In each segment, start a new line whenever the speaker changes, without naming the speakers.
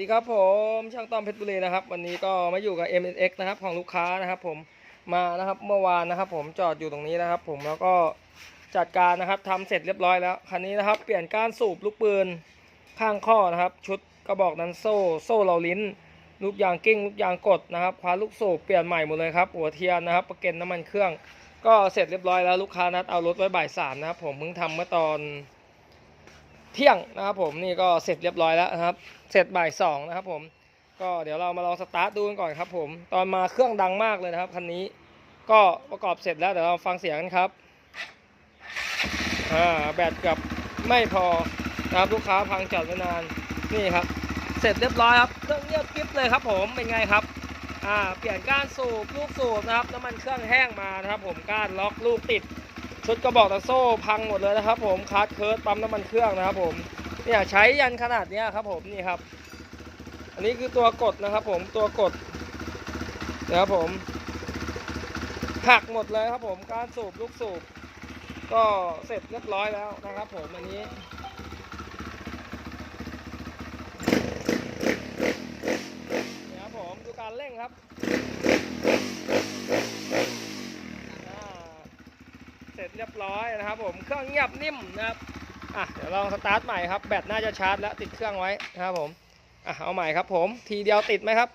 ดีครับผมช่างต้อมเพชรบุรีนะครับ วันนี้ก็มาอยู่กับ MNX นะครับของลูกค้านะครับ ผมมานะครับเมื่อวานนะครับ ผมจอดอยู่ตรงนี้นะครับ ผมแล้วก็จัดการนะครับทำเสร็จเรียบร้อยแล้วคันนี้นะครับ เปลี่ยนก้านสูบลูกปืนข้างข้อนะครับ ชุดกระบอกนั้นโซ่โซ่เหลาลิ้น ลูกยางกิ้งลูกยางกดนะครับควาลูกสูบเปลี่ยนใหม่หมดเลยครับหัวเทียนนะครับประเก็นน้ำมันเครื่อง ก็เสร็จเรียบร้อยแล้วลูกค้านัดเอารถไว้บ่ายสามนะครับผมเพิ่งทำเมื่อตอน เที่ยงนะครับผมนี่ก็เสร็จเรียบร้อยแล้วนะครับ เสร็จบ่ายสองนะครับผมก็เดี๋ยวเรามาลองสตาร์ทดูกันก่อนครับผมตอนมาเครื่องดังมากเลยนะครับคันนี้ก็ประกอบเสร็จแล้วเดี๋ยวเราฟังเสียงกันครับอ่าแบตเกับไม่พอนะครับลูกค้าพังจอดไว้นานนี่ครับ เสร็จเรียบร้อยครับเครื่องเงียบกริบเลยครับ ผมเป็นไงครับอ่าเปลี่ยนก้านสูบลูกสูบนะครับน้ำมันเครื่องแห้งมานะครับ ผมก้านล็อกลูกติด ชุดกระบอกตะโซ่พังหมดเลยนะครับผมคาร์ดเคิร์ดปั๊มน้ำมันเครื่องนะครับผมเนี่ยใช้ยันขนาดเนี้ยครับผมนี่ครับ อันนี้คือตัวกดนะครับผมตัวกดนะครับผมหักหมดเลยครับผมการสูบลูกสูบ ก็เสร็จเรียบร้อยแล้วนะครับผมอันนี้เนี่ยครับผมดูการเร่งครับอ่า เส ร็จเรียบร้อยนะครับผมเครื่องเงียบนิ่มนะครับอะเดี๋ยวลองสตาร์ทใหม่ครับแบตน่าจะชาร์จแล้วติดเครื่องไว้นะครับผมอะเอาใหม่ครับผมทีเดียวติดไหมครับ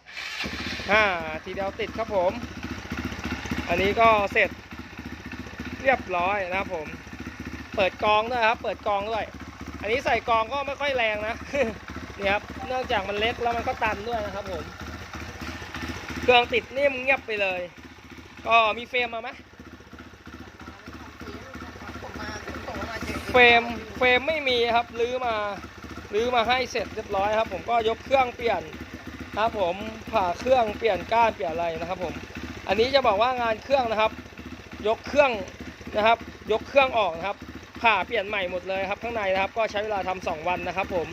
อ่าทีเดียวติดครับผม อันนี้ก็เสร็จเรียบร้อยนะครับผม เปิดกองด้วยครับ เปิดกองด้วย อันนี้ใส่กองก็ไม่ค่อยแรงนะนี่ครับเนื่องจากมันเล็กแล้วมันก็ตันด้วยนะครับผม เครื่องติดนิ่มเงียบไปเลย ก็มีเฟรมมาไหม เฟรมเฟรมไม่มีครับรื้อมารื้อมาให้เสร็จเรียบร้อยครับ ผมก็ยกเครื่องเปลี่ยนนะครับ ผมผ่าเครื่องเปลี่ยนก้านเปลี่ยนอะไรนะครับ ผม อันนี้จะบอกว่างานเครื่องนะครับ ยกเครื่องนะครับ ยกเครื่องออกนะครับ ผ่าเปลี่ยนใหม่หมดเลยครับ ข้างในนะครับ ก็ใช้เวลาทำสองวันนะครับ ผม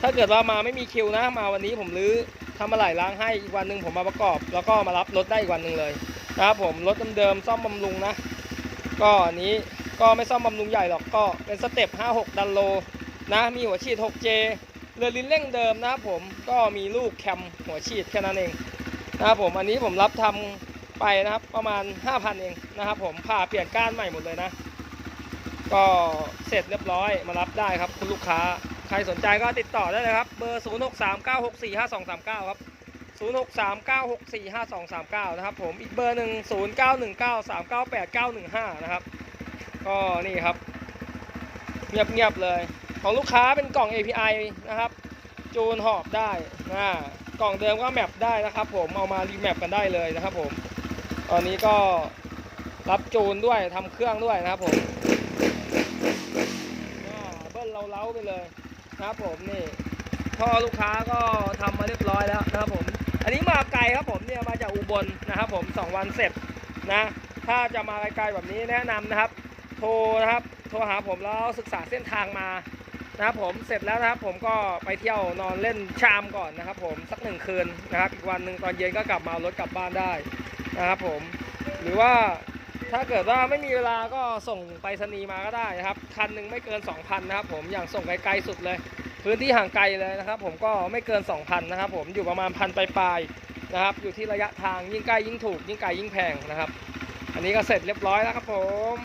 ถ้าเกิดว่ามาไม่มีคิวนะมาวันนี้ผมรื้อทำมาหลายล้างให้อีกวันหนึ่งผมมาประกอบ แล้วก็มารับรถได้อีกวันหนึ่งเลยนะครับ ผมรถเดิมๆซ่อมบำรุงนะ ก็อันนี้ ก็ไม่ซ่อมบำรุงใหญ่หรอกก็เป็นสเต็ป 56 ดันโลนะมีหัวฉีด 6J เรือลิ้นเร่งเดิมนะครับผมก็มีลูกแคมหัวฉีดแค่นั้นเองนะครับผมอันนี้ผมรับทำไปนะครับประมาณ 5,000 เองนะครับผมผ่าเปลี่ยนก้านใหม่หมดเลยนะ ก็เสร็จเรียบร้อยมารับได้ครับคุณลูกค้าใครสนใจก็ติดต่อได้เลยครับ เบอร์ 0639645239 ครับ 0639645239 นะครับผมอีกเบอร์หนึ่ง0919398915 นะครับ ก็นี่ครับ เงียบๆเลย ของลูกค้าเป็นกล่อง API นะครับ จูนหอบได้นะกล่องเดิมก็แมปได้นะครับ ผมเอามารีแมปกันได้เลยนะครับ ผม ตอนนี้ก็รับจูนด้วยทำเครื่องด้วยนะครับผมเบิ้ลเราเล้าไปเลยนะครับผมนี่พ่อลูกค้าก็ทำมาเรียบร้อยแล้วนะครับผม อันนี้มาไกลครับผมเนี่ยมาจากอุบลนะครับผมสองวันเสร็จนะ ถ้าจะมาไกลๆแบบนี้แนะนำนะครับ โทรนะครับ โทรหาผมแล้วศึกษาเส้นทางมานะครับผมเสร็จแล้วนะครับ ผมก็ไปเที่ยวนอนเล่นชามก่อนนะครับ ผมสักหนึ่งคืนนะครับ อีกวันหนึ่งตอนเย็นก็กลับมาเอารถกลับบ้านได้นะครับ ผมหรือว่าถ้าเกิดว่าไม่มีเวลาก็ส่งไปรษณีย์มาก็ได้นะครับคันหนึ่งไม่เกิน 2,000นะครับ ผมอย่างส่งไกลๆสุดเลย พื้นที่ห่างไกลเลยนะครับ ผมก็ไม่เกิน 2,000นะครับ ผมอยู่ประมาณพันปลายๆนะครับ อยู่ที่ระยะทางยิ่งใกล้ยิ่งถูก ยิ่งไกลยิ่งแพงนะครับ อันนี้ก็เสร็จเรียบร้อยแล้วครับผม